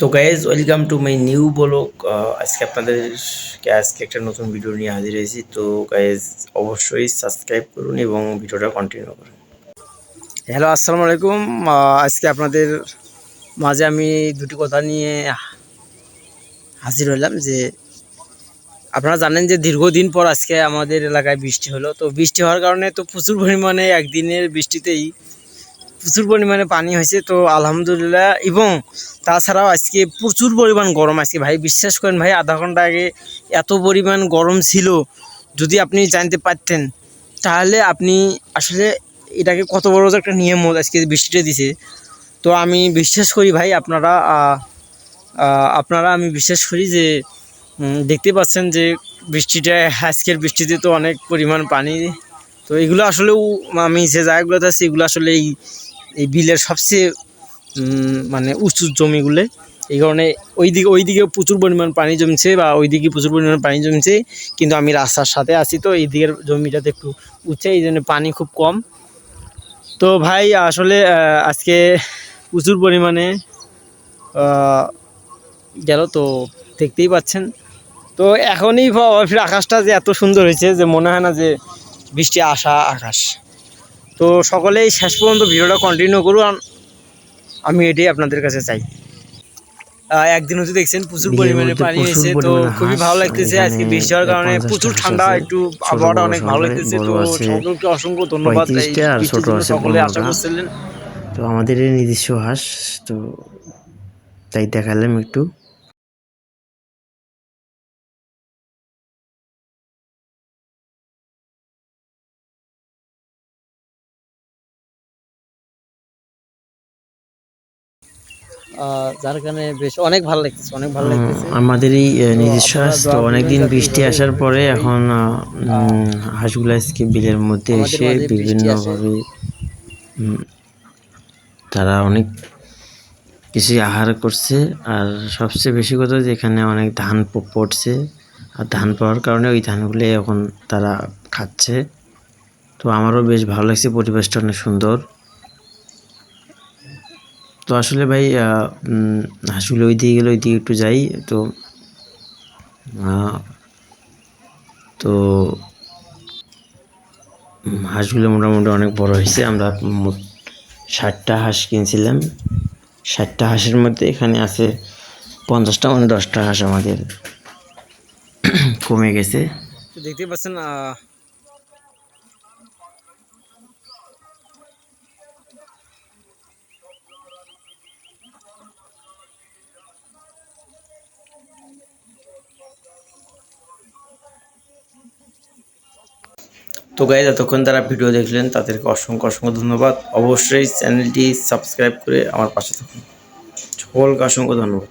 তো guys welcome to my new blog আজকে আপনাদেরকে আজকে একটা নতুন ভিডিও নিয়ে হাজির হয়েছি। তো গাইজ অবশ্যই সাবস্ক্রাইব করুন এবং ভিডিওটা কন্টিনিউ করুন। হ্যালো আসসালামু আলাইকুম। আজকে আপনাদের মাঝে আমি দুটি কথা নিয়ে হাজির হলাম যে, আপনারা জানেন যে দীর্ঘদিন পর আজকে আমাদের এলাকায় বৃষ্টি হলো। তো বৃষ্টি হওয়ার কারণে তো প্রচুর পরিমাণে একদিনের বৃষ্টিতেই প্রচুর পরিমাণে পানি হয়েছে, তো আলহামদুলিল্লাহ। এবং তাছাড়াও আজকে প্রচুর পরিমাণ গরম। আজকে ভাই বিশ্বাস করেন ভাই, আধা ঘণ্টা আগে এত পরিমাণ গরম ছিল, যদি আপনি জানতে পারতেন, তাহলে আপনি আসলে এটাকে কত বড় একটা নিয়মত আজকে বৃষ্টিটা দিছে। তো আমি বিশ্বাস করি ভাই, আপনারা আপনারা আমি বিশ্বাস করি যে দেখতে পাচ্ছেন যে বৃষ্টিটা, আজকের বৃষ্টিতে তো অনেক পরিমাণ পানি। তো এগুলো আসলেও আমি যে জায়গাগুলোতে আছি, এগুলো আসলে এই এই বিলের সবচেয়ে মানে উঁচু জমিগুলো। এই কারণে ওইদিকে ওইদিকে প্রচুর পরিমাণ পানি জমছে বা ওইদিকে প্রচুর পরিমাণ পানি জমছে, কিন্তু আমি রাস্তার সাথে আছি তো এই দিকের জমিটাতে একটু উঠছে, এই জন্য পানি খুব কম। তো ভাই, আসলে আজকে প্রচুর পরিমাণে গেল তো দেখতেই পাচ্ছেন। তো এখনই ফির আকাশটা যে এত সুন্দর হয়েছে যে মনে হয় না যে বৃষ্টি আসা আকাশ। তো সকলেই শেষ পর্যন্ত ভিডিওটা কন্টিনিউ করুন আমি এটাই আপনাদের কাছে চাই। একদিন হচ্ছে দেখছেন প্রচুর পরিমাণে পানি হয়েছে তো খুবই ভালো লাগতেছে। আজকে বৃষ্টি হওয়ার কারণে প্রচুর ঠান্ডা একটু আবহাওয়াটা অনেক ভালো লাগতেছে তো সকলকে অসংখ্য ধন্যবাদ। এই 35টা আর বৃষ্টির ছোট জন্য আছে সকলে আশা করছিলেন। তো আমাদের এই নিজস্ব হাঁস তো তাই দেখালাম একটু। যার কারণে বেশ অনেক ভালো লাগতেছে অনেক ভালো লাগতেছে। আমাদের এই নিজস্ব তো অনেকদিন বৃষ্টি আসার পরে এখন হাঁসগুলো আজকে বিলের মধ্যে এসে বিভিন্নভাবে তারা অনেক কিছু আহার করছে। আর সবচেয়ে বেশি কথা যে এখানে অনেক ধান পড়ছে। আর ধান পাওয়ার কারণে ওই ধানগুলো এখন তারা খাচ্ছে। তো আমারও বেশ ভালো লাগছে পরিবেশটা অনেক সুন্দর। তো আসলে ভাই হাঁসগুলো ওই দিকে গেলে ওই দিকে একটু যাই। তো তো হাঁসগুলো মোটামুটি অনেক বড় হয়েছে। আমরা ষাটটা হাঁস কিনছিলাম। ষাটটা হাঁসের মধ্যে এখানে আছে পঞ্চাশটা মানে দশটা হাঁস আমাদের কমে গেছে। দেখতে পাচ্ছেন তো গাইজ এতক্ষণ তারা ভিডিও দেখলেন, তাদেরকে অসংখ্য অসংখ্য ধন্যবাদ। অবশ্যই চ্যানেলটি সাবস্ক্রাইব করে আমার পাশে থাকুন। সকলকে অসংখ্য ধন্যবাদ।